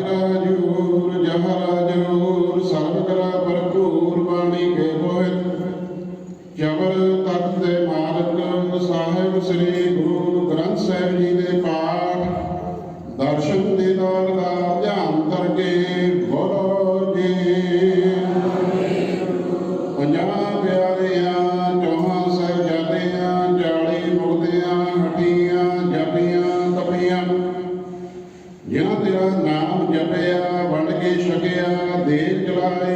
ਰਾਜੂਰ ਜਹਰਾਜੂਰ ਸਰਬ ਕਲਾ ਭਰਪੂਰ ਬਾਣੀ ਕੇ ਬੋਹਿਤ ਜਬਰ ਤਖਤ ਦੇ ਮਾਲਕ ਸਾਹਿਬ ਸ੍ਰੀ ਗੁਰੂ ਗ੍ਰੰਥ ਸਾਹਿਬ ਜੀ ਦੇ ਪਾਠ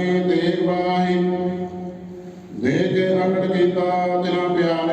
ਦੇਖ ਬਾਈ ਦੇਖ ਕੇ ਅੰਗੜ ਕੀਤਾ ਤੇਰਾ ਪਿਆਰ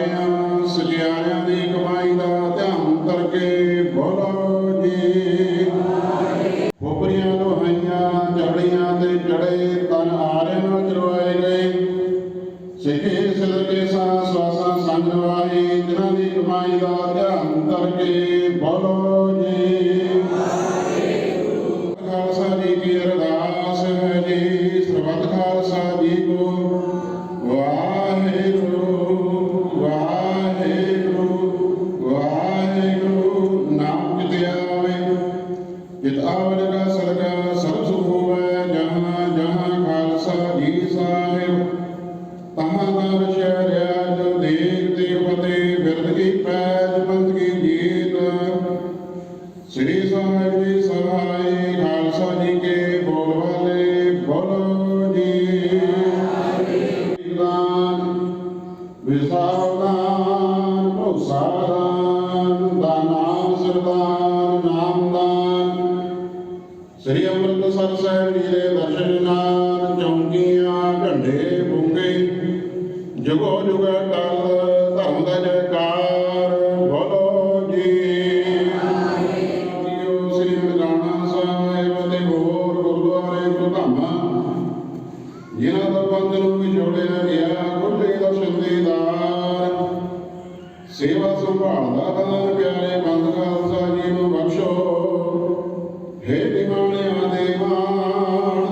ਵਿਸਾਰਦਾਨ ਭਉਸਾਦਾਨ ਦਾਨਾਮ ਸਰਦਾਨ ਨਾਮਦਾਨ ਸ੍ਰੀ ਅੰਮ੍ਰਿਤਸਰ ਸਾਹਿਬ ਜੀ ਦੇ ਦਰਸ਼ਨ ਨਾਲ ਚੌਂਕੀਆਂ ਢੰਡੇ ਬੁੰਗੇ ਜੁਗੋ ਜੁਗ ਟਲ ਧਰਮ ਦਾ ਜੈਕਾਰ ਬੋਲੋ ਜੀ ਸ੍ਰੀ ਨਨਕਾਣਾ ਸਾਹਿਬ ਤੇ ਹੋਰ ਗੁਰਦੁਆਰੇ ਗੁਰਧਾਮਾਂ ਜਿਨ੍ਹਾਂ ਦਾ ਬੰਦ ਨੂੰ ਜੋੜਿਆ ਗਿਆ ਸੰਭਾਲਦਾ ਦਾਨ ਪਿਆਰੇ ਬੰਦ ਖਾਲਸਾ ਜੀ ਨੂੰ ਬਖਸ਼ੋ। ਹੇ ਨਿਮਾਣਿਆਂ ਦੇ ਮਾਣ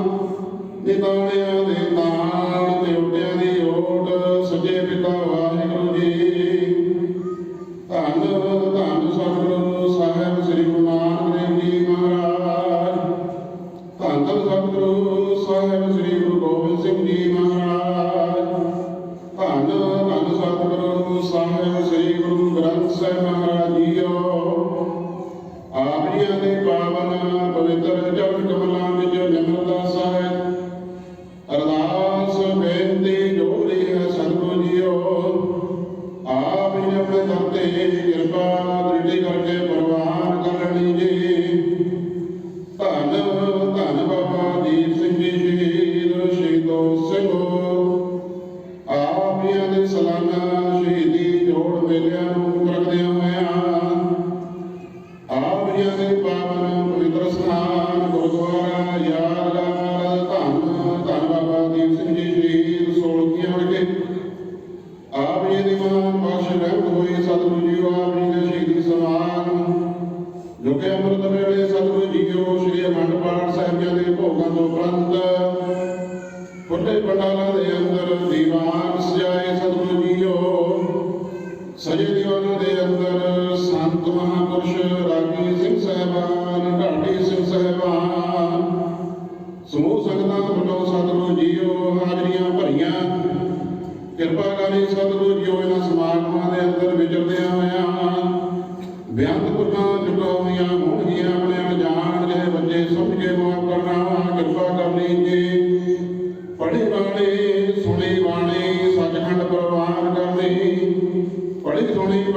ਨਿਤਾਣਿਆਂ ਦੇ ਤਾਣ ਤੇ ਉੱਡਿਆਂ ਦੀ ਓਟ, ਸੱਜੇ ਪਿਤਾ ਵਾਹਿਗੁਰੂ ਜੀ। ਧੰਨ ਧੰਨ ਸਤਿਗੁਰੂ ਸਾਹਿਬ ਸ੍ਰੀ ਗੁਰੂ ਨਾਨਕ ਦੇਵ ਜੀ ਮਹਾਰਾਜ। ਧੰਨ ਧੰਨ ਸਤਿਗੁਰੂ ਸਾਹਿਬ ਸ੍ਰੀ ਗੁਰੂ ਗੋਬਿੰਦ ਸਿੰਘ ਜੀ ਧੰਨ ਧੰਨ ਬਾਬਾ ਦੀਪ ਸਿੰਘ ਜੀ ਸ਼ਹੀਦ ਸ਼ਹੀਦੋ ਸਿੰਘ।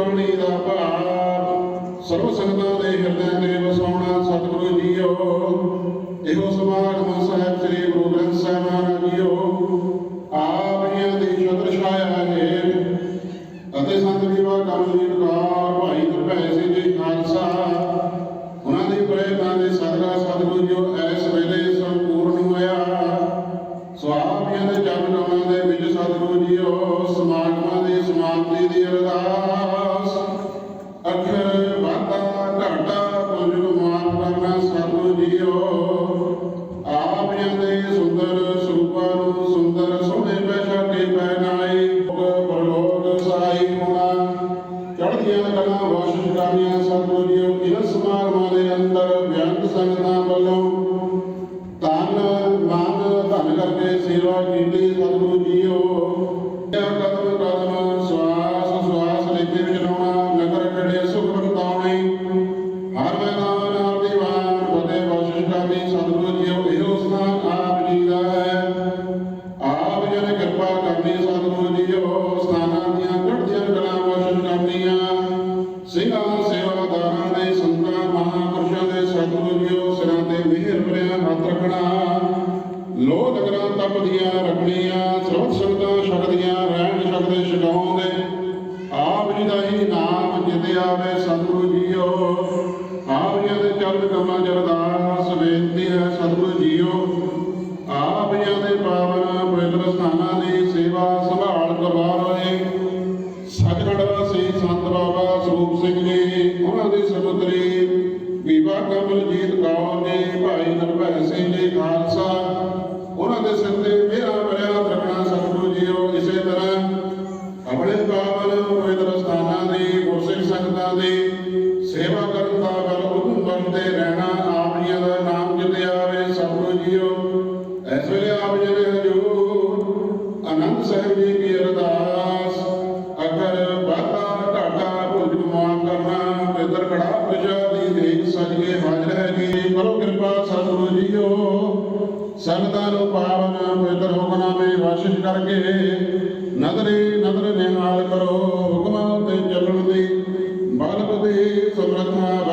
ਪੜ੍ਹੀ ਦਾ ਭਾਵ, ਸਰਵ ਸੰਗਤਾਂ ਦੇ ਹਿਰਦਿਆਂ ਤੇ ਵਸਾਉਣਾ ਸਤਿਗੁਰੂ ਜੀਓ। ਇਹੋ ਸਮਾਗਮ ਸਾਹਿਬ ਸ੍ਰੀ ਗੁਰੂ ਗ੍ਰੰਥ ਸਾਹਿਬ ਮਹਾਰਾਜ ਜੀਓ। ਆਪ ਜੀਆਂ ਦੀ ਛਤਰ ਛਾਇਆ ਹੈ ਅਤੇ ਸੰਤ ਵਿਵਾ ਕਮਲੀਨ ਕੌਰ, ਭਾਈ ਗੁਰਭੈ ਸਿੰਘ ਜੀ ਖਾਲਸਾ, ਉਹਨਾਂ ਦੀ ਪ੍ਰੇਰਣਾ ਦੇ ਸਦਕਾ ਸਤਿਗੁਰੂ ਜੋ ਇਸ ਵੇਲੇ ਸੰਪੂਰਨ ਹੋਇਆ। ਸੋ ਆਪ ਜੀ ਦੇ ਚਰਨ ਕਮਲਾਂ ਦੇ ਵਿੱਚ ਸਤਿਗੁਰੂ ਜੀਓ, ਸਮਾਗਮਾਂ ਦੀ ਸਮਾਪਤੀ ਦੀ ਅਰਦਾਸ ਹੋਵੇ ਆਪ ਜੀ ਦਾ ਹੀ ਨਾਮ ਜਿਤੇ ਆਵੇ ਸਤਿਗੁਰੂ ਜੀਓ। ਆਪ ਜੀ ਦੇ ਚਰਨ ਕਮਲਾਂ ਚ ਅਰਦਾਸ ਬੇਨਤੀ ਹੈ ਸਤਿਗੁਰੂ ਜੀਓ। ਆਪ ਜੀ ਦੇ ਪਾਵਨ ਪਵਿੱਤਰ ਸਥਾਨਾਂ ਦੀ ਸੇਵਾ ਸੰਭਾਲ ਕਰਵਾ ਰਹੇ ਸਤਿਗੁਰੂ ਸੇ ਸੰਤ ਬਾਬਾ ਸਰੂਪ ਸਿੰਘ ਜੀ, ਉਹਨਾਂ ਦੀ ਸੁਪਤਰੀ ਬੀਬਾ ਕਮਲਜੀਤ ਕੌਰ ਪਵਿੱਤਰ ਸਥਾਨਾਂ ਦੀ ਗੁਰਸਿੱਖ ਸੰਗਤਾਂ ਦੀ ਸੇਵਾ ਕਰਨ ਦਾ ਬਲ ਤੇ ਰਹਿਣਾ Karnataka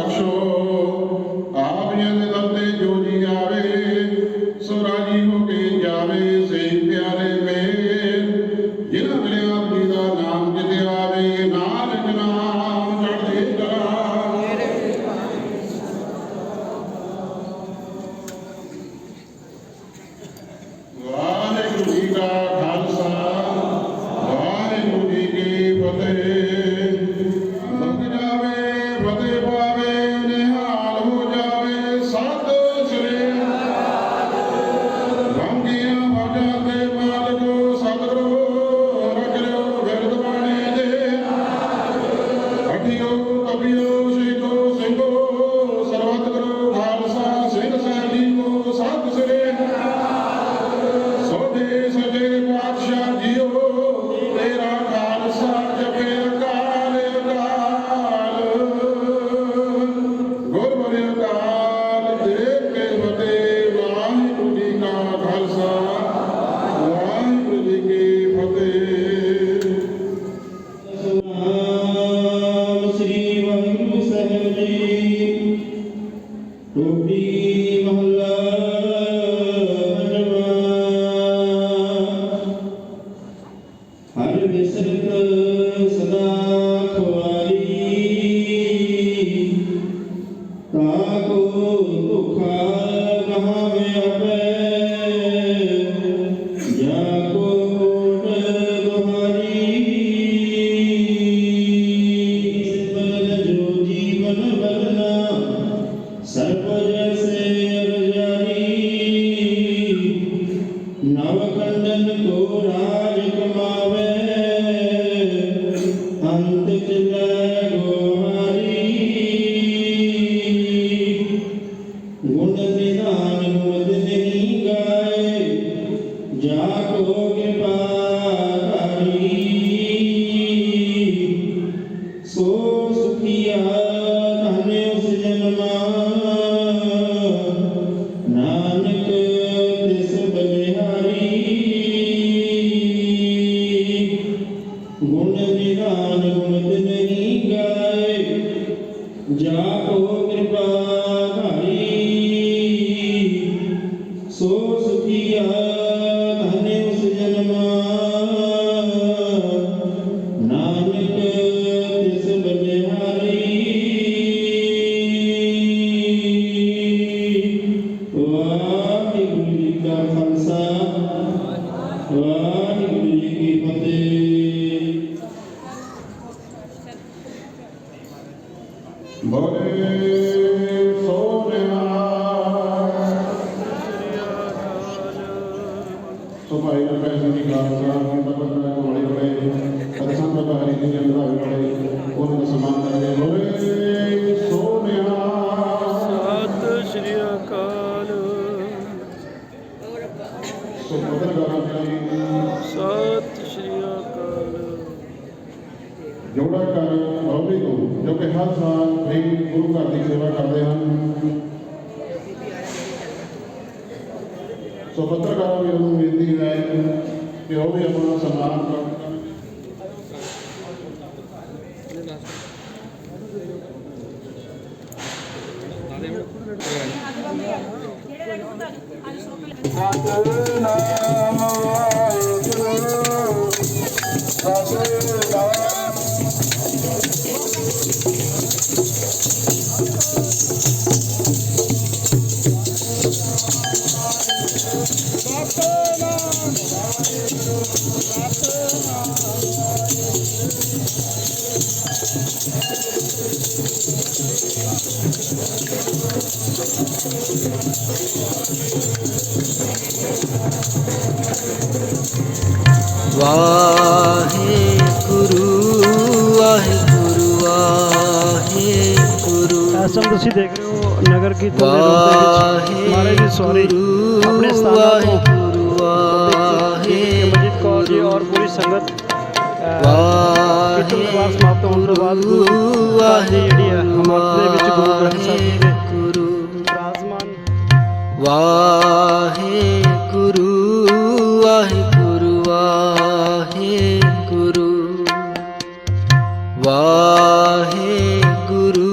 ਕਰੋ ਕਿਰਪਾ ਧਾਰੀ സ്വപത്രകാവ്യവും വിധിയായി യോഗ്യമായ സമാഹരണം ਟਾਈਮ ਤੁਸੀਂ ਦੇਖ ਰਹੇ ਹੋ ਨਗਰ ਕੀਰਤਨ ਦੇ ਰੂਪ ਦੇ ਵਿੱਚ। ਮਹਾਰਾਜ ਦੀ ਸਵਾਰੀ ਆਪਣੇ ਸਥਾਨਾਂ ਤੋਂ ਸੰਗਤ ਕੀਰਤਨ ਦਰਬਾਰ ਸਮਾਪਤ ਹੋਣ ਤੋਂ ਬਾਅਦ ਗੁਰੂ ਦੀ ਜਿਹੜੀ ਹੈ ਹਮਾਰਤ ਦੇ ਵਿੱਚ ਗੁਰੂ ਗ੍ਰੰਥ ਸਾਹਿਬ ਦੇ ਗੁਰੂ ਬਿਰਾਜਮਾਨ। ਵਾਹਿਗੁਰੂ ਵਾਹਿਗੁਰੂ ਵਾਹਿਗੁਰੂ। ਵਾਹਿਗੁਰੂ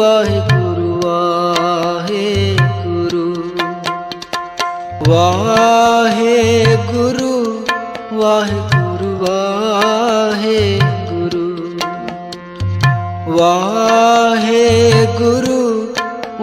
ਵਾਹਿਗੁਰੂ ਵਾਹਿਗੁਰੂ। ਵਾਹਿਗੁਰੂ ਵਾਹਿਗੁਰੂ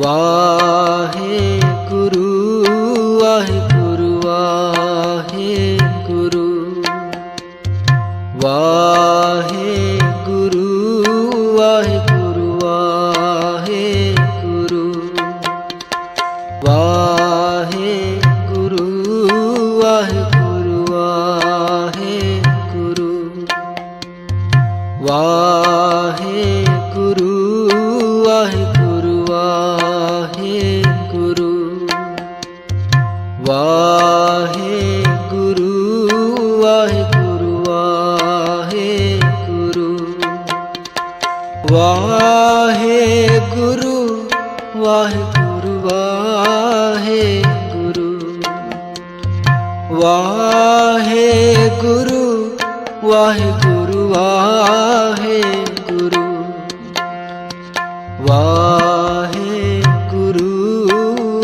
वाहे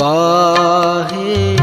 वाहे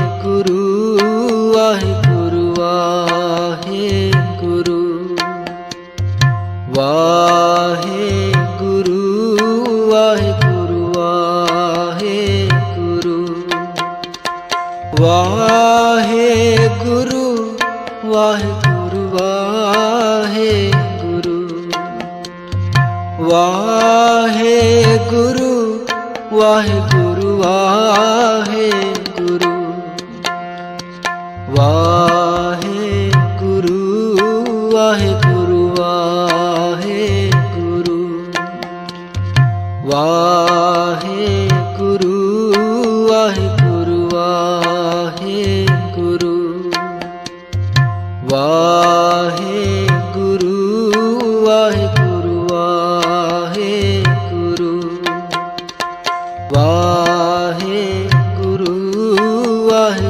Allah